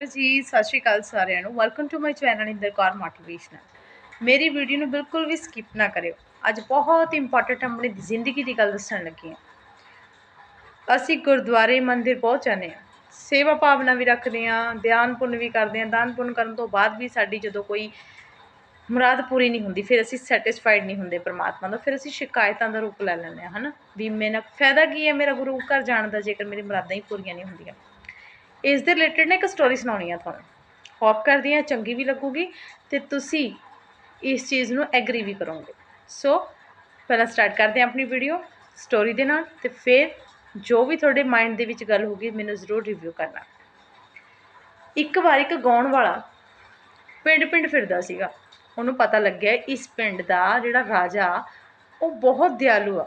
ਜੀ, ਸਤਿ ਸ਼੍ਰੀ ਅਕਾਲ ਸਾਰਿਆਂ ਨੂੰ। Welcome to my channel Inder Kaur motivational ਮੇਰੀ ਵੀਡੀਓ ਨੂੰ ਬਿਲਕੁਲ ਵੀ ਸਕਿਪ ਨਾ ਕਰਿਓ। ਅੱਜ ਬਹੁਤ ਇੰਪੋਰਟੈਂਟ ਆਪਣੀ ਜ਼ਿੰਦਗੀ ਦੀ ਗੱਲ ਦੱਸਣ ਲੱਗੀ ਹਾਂ। ਅਸੀਂ ਗੁਰਦੁਆਰੇ ਮੰਦਿਰ ਬਹੁਤ ਜਾਂਦੇ ਹਾਂ। ਸੇਵਾ ਭਾਵਨਾ ਵੀ ਰੱਖਦੇ ਹਾਂ, ਧਿਆਨ ਪੁੰਨ ਵੀ ਕਰਦੇ ਹਾਂ। ਦਾਨ ਪੁੰਨ ਕਰਨ ਤੋਂ ਬਾਅਦ ਵੀ ਸਾਡੀ ਜਦੋਂ ਕੋਈ ਮੁਰਾਦ ਪੂਰੀ ਨਹੀਂ ਹੁੰਦੀ, ਫਿਰ ਅਸੀਂ ਸੈਟੀਸਫਾਈਡ ਨਹੀਂ ਹੁੰਦੇ ਪਰਮਾਤਮਾ ਦਾ ਫਿਰ ਅਸੀਂ ਸ਼ਿਕਾਇਤਾਂ ਦਾ ਰੂਪ ਲੈ ਲੈਂਦੇ ਹਾਂ, ਹਨਾ? ਵੀ ਮੇਰਾ ਫਾਇਦਾ ਕੀ ਹੈ? ਮੇਰਾ ਗੁਰੂ ਘਰ ਜਾਣ ਦਾ ਜੇਕਰ ਮੇਰੀ ਮੁਰਾਦਾਂ ਹੀ ਪੂਰੀਆਂ ਨਹੀਂ ਹੁੰਦੀਆਂ। ਇਸ ਦੇ ਰਿਲੇਟਡ ਨਾ ਇੱਕ ਸਟੋਰੀ ਸੁਣਾਉਣੀ ਆ ਤੁਹਾਨੂੰ। ਹੋਪ ਕਰਦੀ ਹਾਂ, ਚੰਗੀ ਵੀ ਲੱਗੂਗੀ ਤੇ ਤੁਸੀਂ ਇਸ ਚੀਜ਼ ਨੂੰ ਐਗਰੀ ਵੀ ਕਰੋਗੇ। ਸੋ ਪਹਿਲਾਂ ਸਟਾਰਟ ਕਰਦੇ ਹਾਂ ਆਪਣੀ ਵੀਡੀਓ ਸਟੋਰੀ ਦੇ ਨਾਲ ਤੇ ਫਿਰ ਜੋ ਵੀ ਤੁਹਾਡੇ ਮਾਈਂਡ ਦੇ ਵਿੱਚ ਗੱਲ ਹੋਗੀ ਮੈਨੂੰ ਜ਼ਰੂਰ ਰਿਵਿਊ ਕਰਨਾ। ਇੱਕ ਵਾਰ ਇੱਕ ਗਾਉਣ ਵਾਲਾ ਪਿੰਡ ਪਿੰਡ ਫਿਰਦਾ ਸੀਗਾ। ਉਹਨੂੰ ਪਤਾ ਲੱਗਿਆ ਇਸ ਪਿੰਡ ਦਾ ਜਿਹੜਾ ਰਾਜਾ, ਉਹ ਬਹੁਤ ਦਿਆਲੂ ਆ।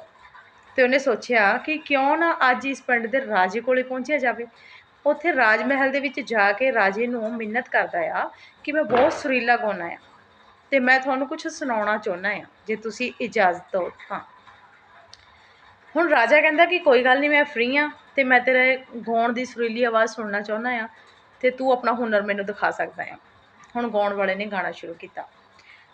ਤੇ ਉਹਨੇ ਸੋਚਿਆ ਕਿ ਕਿਉਂ ਨਾ ਅੱਜ ਇਸ ਪਿੰਡ ਦੇ ਰਾਜੇ ਕੋਲੇ ਪਹੁੰਚਿਆ ਜਾਵੇ। ਉੱਥੇ ਰਾਜ ਮਹਿਲ ਦੇ ਵਿੱਚ ਜਾ ਕੇ ਰਾਜੇ ਨੂੰ ਮਿੰਨਤ ਕਰਦਾ ਆ ਕਿ ਮੈਂ ਬਹੁਤ ਸੁਰੀਲਾ ਗਾਉਣਾ ਆ ਤੇ ਮੈਂ ਤੁਹਾਨੂੰ ਕੁਝ ਸੁਣਾਉਣਾ ਚਾਹੁੰਦਾ ਆ, ਜੇ ਤੁਸੀਂ ਇਜਾਜ਼ਤ ਦਿਓ ਤਾਂ। ਹੁਣ ਰਾਜਾ ਕਹਿੰਦਾ ਕਿ ਕੋਈ ਗੱਲ ਨਹੀਂ, ਮੈਂ ਫ੍ਰੀ ਆ ਤੇ ਮੈਂ ਤੇਰੇ ਗਾਉਣ ਦੀ ਸੁਰੀਲੀ ਆਵਾਜ਼ ਸੁਣਨਾ ਚਾਹੁੰਦਾ ਆ ਤੇ ਤੂੰ ਆਪਣਾ ਹੁਨਰ ਮੈਨੂੰ ਦਿਖਾ ਸਕਦਾ ਆ। ਹੁਣ ਗਾਉਣ ਵਾਲੇ ਨੇ ਗਾਣਾ ਸ਼ੁਰੂ ਕੀਤਾ।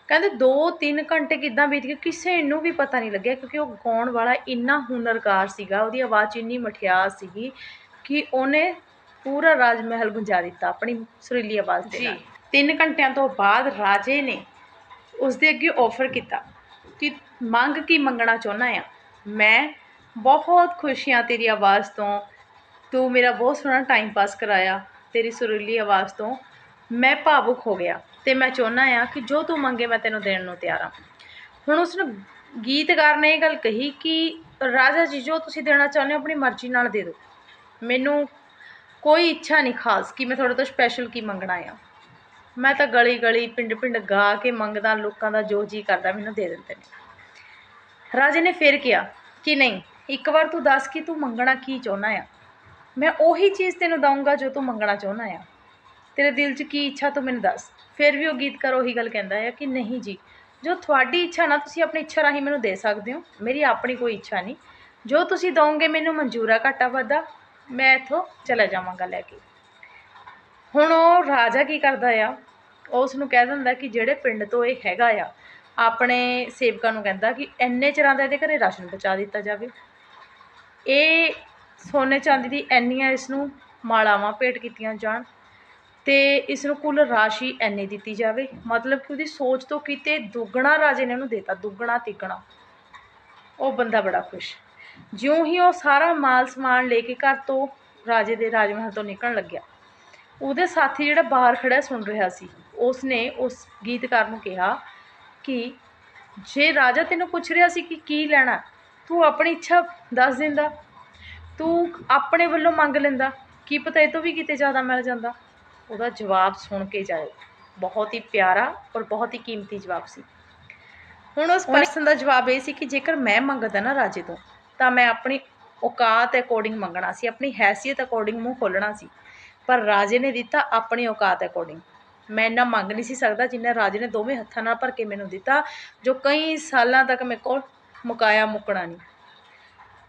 ਕਹਿੰਦੇ 2-3 ਘੰਟੇ ਕਿੱਦਾਂ ਬੀਤ ਗਏ, ਕਿਸੇ ਨੂੰ ਵੀ ਪਤਾ ਨਹੀਂ ਲੱਗਿਆ ਕਿਉਂਕਿ ਉਹ ਗਾਉਣ ਵਾਲਾ ਇੰਨਾ ਹੁਨਰਕਾਰ ਸੀਗਾ, ਉਹਦੀ ਆਵਾਜ਼ ਇੰਨੀ ਮਠਿਆਸ ਸੀਗੀ ਕਿ ਉਹਨੇ ਪੂਰਾ ਰਾਜ ਮਹਿਲ ਗੁੰਜਾ ਦਿੱਤਾ ਆਪਣੀ ਸੁਰੀਲੀ ਆਵਾਜ਼ ਦੇ ਨਾਲ। 3 ਘੰਟਿਆਂ ਤੋਂ ਬਾਅਦ ਰਾਜੇ ਨੇ ਉਸ ਦੇ ਅੱਗੇ ਆਫਰ ਕੀਤਾ ਕਿ ਮੰਗ ਕੀ ਮੰਗਣਾ ਚਾਹੁੰਦਾ ਆ? ਮੈਂ ਬਹੁਤ ਖੁਸ਼ ਹਾਂ ਤੇਰੀ ਆਵਾਜ਼ ਤੋਂ। ਤੂੰ ਮੇਰਾ ਬਹੁਤ ਸੋਹਣਾ ਟਾਈਮ ਪਾਸ ਕਰਾਇਆ ਤੇਰੀ ਸੁਰੀਲੀ ਆਵਾਜ਼ ਤੋਂ। ਮੈਂ ਭਾਵੁਕ ਹੋ ਗਿਆ ਤੇ ਮੈਂ ਚਾਹੁੰਦਾ ਆ ਕਿ ਜੋ ਤੂੰ ਮੰਗੇ ਮੈਂ ਤੈਨੂੰ ਦੇਣ ਨੂੰ ਤਿਆਰ ਹਾਂ। ਹੁਣ ਉਸ ਨੂੰ ਗੀਤਕਾਰ ਨੇ ਇਹ ਗੱਲ ਕਹੀ ਕਿ ਰਾਜਾ ਜੀ ਜੋ ਤੁਸੀਂ ਦੇਣਾ ਚਾਹੁੰਦੇ ਹੋ ਆਪਣੀ ਮਰਜ਼ੀ ਨਾਲ ਦੇ ਦਿਓ। ਮੈਨੂੰ ਕੋਈ ਇੱਛਾ ਨਹੀਂ ਖਾਸ ਕਿ ਮੈਂ ਤੁਹਾਡੇ ਤੋਂ ਸਪੈਸ਼ਲ ਕੀ ਮੰਗਣਾ ਆ। ਮੈਂ ਤਾਂ ਗਲੀ ਗਲੀ ਪਿੰਡ ਪਿੰਡ ਗਾ ਕੇ ਮੰਗਦਾ, ਲੋਕਾਂ ਦਾ ਜੋ ਜੀ ਕਰਦਾ, ਮੈਨੂੰ ਦੇ ਦਿੰਦੇ ਨੇ। ਰਾਜੇ ਨੇ ਫਿਰ ਕਿਹਾ ਕਿ ਨਹੀਂ, ਇੱਕ ਵਾਰ ਤੂੰ ਦੱਸ ਕਿ ਤੂੰ ਮੰਗਣਾ ਕੀ ਚਾਹੁੰਦਾ ਆ। ਮੈਂ ਉਹੀ ਚੀਜ਼ ਤੈਨੂੰ ਦਊਂਗਾ ਜੋ ਤੂੰ ਮੰਗਣਾ ਚਾਹੁੰਦਾ ਆ। ਤੇਰੇ ਦਿਲ 'ਚ ਕੀ ਇੱਛਾ ਤੂੰ ਮੈਨੂੰ ਦੱਸ। ਫਿਰ ਵੀ ਉਹ ਗੀਤਕਾਰ ਉਹੀ ਗੱਲ ਕਹਿੰਦਾ ਹੈ ਕਿ ਨਹੀਂ ਜੀ, ਜੋ ਤੁਹਾਡੀ ਇੱਛਾ ਨਾ ਤੁਸੀਂ ਆਪਣੀ ਇੱਛਾ ਰਾਹੀਂ ਮੈਨੂੰ ਦੇ ਸਕਦੇ ਹੋ। ਮੇਰੀ ਆਪਣੀ ਕੋਈ ਇੱਛਾ ਨਹੀਂ। ਜੋ ਤੁਸੀਂ ਦੋਗੇ ਮੈਨੂੰ ਮਨਜ਼ੂਰ ਆ ਘਾਟਾ ਵਾਧਾ। ਮੈਂ ਇੱਥੋਂ ਚਲਾ ਜਾਵਾਂਗਾ ਲੈ ਕੇ। ਹੁਣ ਉਹ ਰਾਜਾ ਕੀ ਕਰਦਾ ਆ? ਉਹ ਉਸ ਨੂੰ ਕਹਿ ਦਿੰਦਾ ਕਿ ਜਿਹੜੇ ਪਿੰਡ ਤੋਂ ਇਹ ਹੈਗਾ ਆ, ਆਪਣੇ ਸੇਵਕਾਂ ਨੂੰ ਕਹਿੰਦਾ ਕਿ ਇੰਨੇ ਚਿਰਾਂ ਦਾ ਇਹਦੇ ਘਰੇ ਰਾਸ਼ਨ ਪਹੁੰਚਾ ਦਿੱਤਾ ਜਾਵੇ। ਇਹ ਸੋਨੇ ਚਾਂਦੀ ਦੀ ਇੰਨੀਆਂ ਇਸ ਨੂੰ ਮਾਲਾਵਾਂ ਭੇਟ ਕੀਤੀਆਂ ਜਾਣ ਤੇ ਇਸ ਨੂੰ ਕੁੱਲ ਰਾਸ਼ੀ ਐਨੀ ਦਿੱਤੀ ਜਾਵੇ। ਮਤਲਬ ਕਿ ਉਹਦੀ ਸੋਚ ਤੋਂ ਕਿਤੇ ਦੁੱਗਣਾ ਰਾਜੇ ਨੇ ਉਹਨੂੰ ਦੇਤਾ, ਦੁੱਗਣਾ ਤਿੱਗਣਾ। ਉਹ ਬੰਦਾ ਬੜਾ ਖੁਸ਼। ਜਿਉਂ ਹੀ ਉਹ ਸਾਰਾ ਮਾਲ ਸਮਾਨ ਲੈ ਕੇ ਘਰ ਤੋਂ ਰਾਜੇ ਦੇ ਰਾਜ ਮਹਿਲ ਤੋਂ ਨਿਕਲਣ ਲੱਗਿਆ ਉਹਦੇ ਸਾਥੀ ਜਿਹੜਾ ਬਾਹਰ ਖੜਾ ਸੁਣ ਰਿਹਾ ਸੀ ਉਸ ਨੇ ਉਸ ਗੀਤਕਾਰ ਨੂੰ ਕਿਹਾ ਕਿ ਜੇ ਰਾਜਾ ਤੈਨੂੰ ਪੁੱਛ ਰਿਹਾ ਸੀ ਕਿ ਕੀ ਲੈਣਾ ਤੂੰ ਆਪਣੀ ਇੱਛਾ ਦੱਸ ਦਿੰਦਾ ਤੂੰ ਆਪਣੇ ਵੱਲੋਂ ਮੰਗ ਲੈਂਦਾ ਕੀ ਪਤਾ ਇਹ ਤੋਂ ਵੀ ਕਿਤੇ ਜ਼ਿਆਦਾ ਮਿਲ ਜਾਂਦਾ? ਉਹਦਾ ਜਵਾਬ ਸੁਣ ਕੇ ਜਾਓ ਬਹੁਤ ਹੀ ਪਿਆਰਾ ਔਰ ਬਹੁਤ ਹੀ ਕੀਮਤੀ ਜਵਾਬ ਸੀ। ਹੁਣ ਉਸ ਪਰਸਨ ਦਾ ਜਵਾਬ ਇਹ ਸੀ ਕਿ ਜੇਕਰ ਮੈਂ ਮੰਗਦਾ ਨਾ ਰਾਜੇ ਤੋਂ ਤਾਂ ਮੈਂ ਆਪਣੀ ਔਕਾਤ ਅਕੋਰਡਿੰਗ ਮੰਗਣਾ ਸੀ, ਆਪਣੀ ਹੈਸੀਅਤ ਅਕੋਰਡਿੰਗ ਮੂੰਹ ਖੋਲ੍ਹਣਾ ਸੀ। ਪਰ ਰਾਜੇ ਨੇ ਦਿੱਤਾ ਆਪਣੀ ਔਕਾਤ ਅਕੋਰਡਿੰਗ ਮੈਂ ਇੰਨਾ ਮੰਗ ਨਹੀਂ ਸੀ ਸਕਦਾ ਜਿੰਨਾ ਰਾਜੇ ਨੇ ਦੋਵੇਂ ਹੱਥਾਂ ਨਾਲ ਭਰ ਕੇ ਮੈਨੂੰ ਦਿੱਤਾ, ਜੋ ਕਈ ਸਾਲਾਂ ਤੱਕ ਮੇਰੇ ਕੋਲ ਮੁਕਾਇਆ ਮੁੱਕਣਾ ਨਹੀਂ।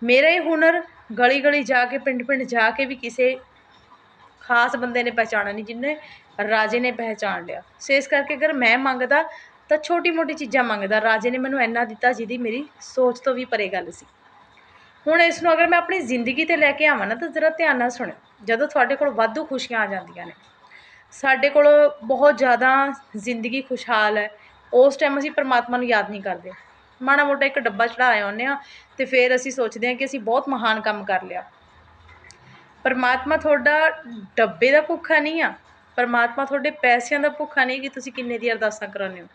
ਮੇਰਾ ਇਹ ਹੁਨਰ ਗਲੀ ਗਲੀ ਜਾ ਕੇ ਪਿੰਡ ਪਿੰਡ ਜਾ ਕੇ ਵੀ ਕਿਸੇ ਖਾਸ ਬੰਦੇ ਨੇ ਪਹਿਚਾਣਾ ਨਹੀਂ, ਜਿੰਨੇ ਰਾਜੇ ਨੇ ਪਹਿਚਾਣ ਲਿਆ। ਸੋ ਇਸ ਕਰਕੇ ਅਗਰ ਮੈਂ ਮੰਗਦਾ ਤਾਂ ਛੋਟੀ ਮੋਟੀ ਚੀਜ਼ਾਂ ਮੰਗਦਾ। ਰਾਜੇ ਨੇ ਮੈਨੂੰ ਇੰਨਾ ਦਿੱਤਾ ਜਿਹਦੀ ਮੇਰੀ ਸੋਚ ਤੋਂ ਵੀ ਪਰੇ ਗੱਲ ਸੀ। ਹੁਣ ਇਸ ਨੂੰ ਅਗਰ ਮੈਂ ਆਪਣੀ ਜ਼ਿੰਦਗੀ ਤੇ ਲੈ ਕੇ ਆਵਾਂ ਨਾ, ਤਾਂ ਜ਼ਰਾ ਧਿਆਨ ਨਾਲ ਸੁਣਿਓ। ਜਦੋਂ ਤੁਹਾਡੇ ਕੋਲ ਵਾਧੂ ਖੁਸ਼ੀਆਂ ਆ ਜਾਂਦੀਆਂ ਨੇ, ਸਾਡੇ ਕੋਲ ਬਹੁਤ ਜ਼ਿਆਦਾ ਜ਼ਿੰਦਗੀ ਖੁਸ਼ਹਾਲ ਹੈ। ਉਸ ਟਾਈਮ ਅਸੀਂ ਪਰਮਾਤਮਾ ਨੂੰ ਯਾਦ ਨਹੀਂ ਕਰਦੇ। ਮਾੜਾ ਮੋਟਾ ਇੱਕ ਡੱਬਾ ਚੜਾਇਆ ਆਉਂਦੇ ਆ ਤੇ ਫਿਰ ਅਸੀਂ ਸੋਚਦੇ ਹਾਂ ਕਿ ਅਸੀਂ ਬਹੁਤ ਮਹਾਨ ਕੰਮ ਕਰ ਲਿਆ। ਪਰਮਾਤਮਾ ਤੁਹਾਡਾ ਡੱਬੇ ਦਾ ਭੁੱਖਾ ਨਹੀਂ ਆ। ਪਰਮਾਤਮਾ ਤੁਹਾਡੇ ਪੈਸਿਆਂ ਦਾ ਭੁੱਖਾ ਨਹੀਂ ਕਿ ਤੁਸੀਂ ਕਿੰਨੇ ਦੀ ਅਰਦਾਸਾਂ ਕਰਾਉਂਦੇ ਹੋ।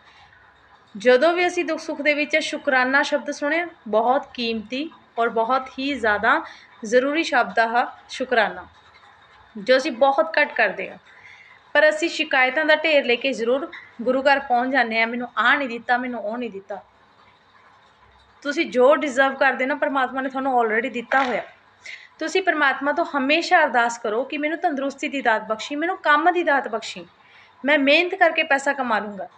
ਜਦੋਂ ਵੀ ਅਸੀਂ ਦੁੱਖ ਸੁੱਖ ਦੇ ਵਿੱਚ ਸ਼ੁਕਰਾਨਾ ਸ਼ਬਦ ਸੁਣਿਆ, ਬਹੁਤ ਕੀਮਤੀ ਔਰ ਬਹੁਤ ਹੀ ਜ਼ਿਆਦਾ ਜ਼ਰੂਰੀ ਸ਼ਬਦ ਆ ਸ਼ੁਕਰਾਨਾ, ਜੋ ਅਸੀਂ ਬਹੁਤ ਘੱਟ ਕਰਦੇ ਹਾਂ। ਪਰ ਅਸੀਂ ਸ਼ਿਕਾਇਤਾਂ ਦਾ ਢੇਰ ਲੈ ਕੇ ਜ਼ਰੂਰ ਗੁਰੂ ਘਰ ਪਹੁੰਚ ਜਾਂਦੇ ਹਾਂ, ਮੈਨੂੰ ਆਹ ਨਹੀਂ ਦਿੱਤਾ, ਮੈਨੂੰ ਉਹ ਨਹੀਂ ਦਿੱਤਾ। ਤੁਸੀਂ ਜੋ ਡਿਜ਼ਰਵ ਕਰਦੇ ਨਾ, ਪਰਮਾਤਮਾ ਨੇ ਤੁਹਾਨੂੰ ਆਲਰੇਡੀ ਦਿੱਤਾ ਹੋਇਆ। ਤੁਸੀਂ ਪਰਮਾਤਮਾ ਤੋਂ ਹਮੇਸ਼ਾ ਅਰਦਾਸ ਕਰੋ ਕਿ ਮੈਨੂੰ ਤੰਦਰੁਸਤੀ ਦੀ ਦਾਤ ਬਖਸ਼ੀ, ਮੈਨੂੰ ਕੰਮ ਦੀ ਦਾਤ ਬਖਸ਼ੀ। ਮੈਂ ਮਿਹਨਤ ਕਰਕੇ ਪੈਸਾ ਕਮਾ ਲੂੰਗਾ।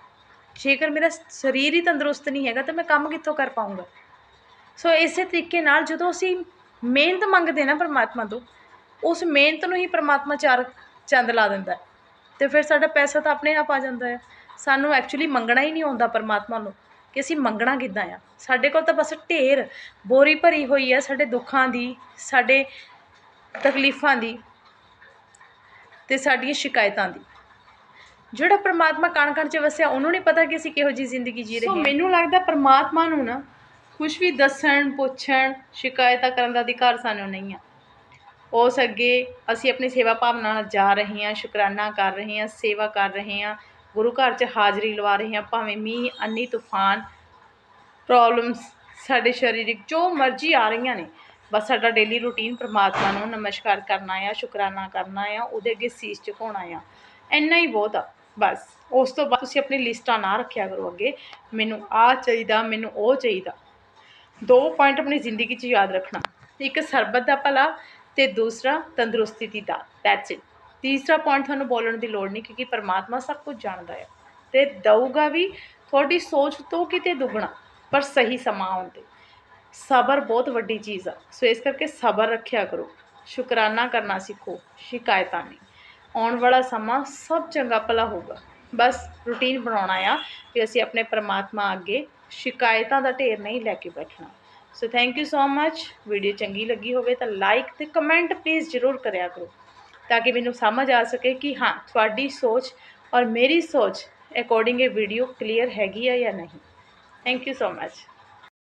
ਜੇਕਰ ਮੇਰਾ ਸਰੀਰ ਹੀ ਤੰਦਰੁਸਤ ਨਹੀਂ ਹੈਗਾ, ਤਾਂ ਮੈਂ ਕੰਮ ਕਿੱਥੋਂ ਕਰ ਪਾਊਂਗਾ? ਸੋ ਇਸੇ ਤਰੀਕੇ ਨਾਲ ਜਦੋਂ ਅਸੀਂ ਮਿਹਨਤ ਮੰਗਦੇ ਨਾ ਪਰਮਾਤਮਾ ਤੋਂ, ਉਸ ਮਿਹਨਤ ਨੂੰ ਹੀ ਪਰਮਾਤਮਾ ਚਾਰ ਚੰਦ ਲਾ ਦਿੰਦਾ ਅਤੇ ਫਿਰ ਸਾਡਾ ਪੈਸਾ ਤਾਂ ਆਪਣੇ ਆਪ ਆ ਜਾਂਦਾ ਹੈ। ਸਾਨੂੰ ਐਕਚੁਅਲੀ ਮੰਗਣਾ ਹੀ ਨਹੀਂ ਆਉਂਦਾ ਪਰਮਾਤਮਾ ਨੂੰ ਕਿ ਅਸੀਂ ਮੰਗਣਾ ਕਿੱਦਾਂ ਆ। ਸਾਡੇ ਕੋਲ ਤਾਂ ਬਸ ਢੇਰ ਬੋਰੀ ਭਰੀ ਹੋਈ ਹੈ ਸਾਡੇ ਦੁੱਖਾਂ ਦੀ, ਸਾਡੇ ਤਕਲੀਫਾਂ ਦੀ ਤੇ ਸਾਡੀਆਂ ਸ਼ਿਕਾਇਤਾਂ ਦੀ। ਜਿਹੜਾ ਪਰਮਾਤਮਾ ਕਣ ਕਣ ਚ ਵਸਿਆ, ਉਹਨੂੰ ਨਹੀਂ ਪਤਾ ਕਿ ਅਸੀਂ ਕਿਹੋ ਜੀ ਜ਼ਿੰਦਗੀ ਜੀ ਰਹੇ ਹਾਂ। ਮੈਨੂੰ ਲੱਗਦਾ ਪਰਮਾਤਮਾ ਨੂੰ ਨਾ ਕੁਝ ਵੀ ਦੱਸਣ, ਪੁੱਛਣ, ਸ਼ਿਕਾਇਤਾਂ ਕਰਨ ਦਾ ਅਧਿਕਾਰ ਸਾਨੂੰ ਨਹੀਂ ਆ। ਉਸ ਅੱਗੇ ਅਸੀਂ ਆਪਣੀ ਸੇਵਾ ਭਾਵਨਾ ਨਾਲ ਜਾ ਰਹੇ ਹਾਂ, ਸ਼ੁਕਰਾਨਾ ਕਰ ਰਹੇ ਹਾਂ, ਸੇਵਾ ਕਰ ਰਹੇ ਹਾਂ, ਗੁਰੂ ਘਰ 'ਚ ਹਾਜ਼ਰੀ ਲਵਾ ਰਹੇ ਹਾਂ, ਭਾਵੇਂ ਮੀਂਹ, ਅੰਨੀ, ਤੂਫਾਨ ਪ੍ਰੋਬਲਮਸ ਸਾਡੇ ਸਰੀਰਕ ਜੋ ਮਰਜ਼ੀ ਆ ਰਹੀਆਂ ਨੇ, ਬਸ ਸਾਡਾ ਡੇਲੀ ਰੂਟੀਨ ਪ੍ਰਮਾਤਮਾ ਨੂੰ ਨਮਸਕਾਰ ਕਰਨਾ ਆ, ਸ਼ੁਕਰਾਨਾ ਕਰਨਾ ਆ, ਉਹਦੇ ਅੱਗੇ ਸੀਸ ਝੁਕਾਉਣਾ ਆ। ਇੰਨਾ ਹੀ ਬਹੁਤ ਆ, ਬਸ। ਉਸ ਤੋਂ ਬਾਅਦ ਤੁਸੀਂ ਆਪਣੀ ਲਿਸਟਾਂ ਨਾ ਰੱਖਿਆ ਕਰੋ ਅੱਗੇ। ਮੈਨੂੰ ਆਹ ਚਾਹੀਦਾ, ਮੈਨੂੰ ਉਹ ਚਾਹੀਦਾ। ਦੋ ਪੁਆਇੰਟ ਆਪਣੀ ਜ਼ਿੰਦਗੀ 'ਚ ਯਾਦ ਰੱਖਣਾ। ਇੱਕ ਸਰਬਤ ਦਾ ਭਲਾ ਤੇ ਦੂਸਰਾ ਤੰਦਰੁਸਤੀ ਦੀ ਦਾਤ। ਦੈਟਸ ਇਟ ਤੀਸਰਾ ਪੁਆਇੰਟ ਤੁਹਾਨੂੰ ਬੋਲਣ ਦੀ ਲੋੜ ਨਹੀਂ ਕਿਉਂਕਿ ਪਰਮਾਤਮਾ ਸਭ ਕੁਝ ਜਾਣਦਾ ਹੈ। ਤੇ ਦਊਗਾ ਵੀ ਤੁਹਾਡੀ ਸੋਚ ਤੋਂ ਕਿਤੇ ਦੁੱਗਣਾ, ਪਰ ਸਹੀ ਸਮਾਂ ਆਉਣ 'ਤੇ। ਸਬਰ ਬਹੁਤ ਵੱਡੀ ਚੀਜ਼ ਆ। ਸੋ ਇਸ ਕਰਕੇ ਸਬਰ ਰੱਖਿਆ ਕਰੋ। ਸ਼ੁਕਰਾਨਾ ਕਰਨਾ ਸਿੱਖੋ। ਸ਼ਿਕਾਇਤਾਂ ਨਹੀਂ। ਆਉਣ ਵਾਲਾ ਸਮਾਂ ਸਭ ਚੰਗਾ ਭਲਾ ਹੋਊਗਾ। ਬਸ ਰੂਟੀਨ ਬਣਾਉਣਾ ਆ ਕਿ ਅਸੀਂ ਆਪਣੇ ਪਰਮਾਤਮਾ ਅੱਗੇ ਸ਼ਿਕਾਇਤਾਂ ਦਾ ਢੇਰ ਨਹੀਂ ਲੈ ਕੇ ਬੈਠਣਾ। So thank you so much video ਚੰਗੀ ਲੱਗੀ ਹੋਵੇ ਤਾਂ ਲਾਈਕ ਤੇ ਕਮੈਂਟ ਪਲੀਜ਼ ਜ਼ਰੂਰ ਕਰਿਆ ਕਰੋ, ਤਾਂ ਕਿ ਮੈਨੂੰ ਸਮਝ ਆ ਸਕੇ ਕਿ ਹਾਂ, ਤੁਹਾਡੀ ਸੋਚ ਔਰ ਮੇਰੀ ਸੋਚ ਅਕੋਰਡਿੰਗ ਇਹ ਵੀਡੀਓ ਕਲੀਅਰ ਹੈਗੀ ਆ ਜਾਂ ਨਹੀਂ। Thank you so much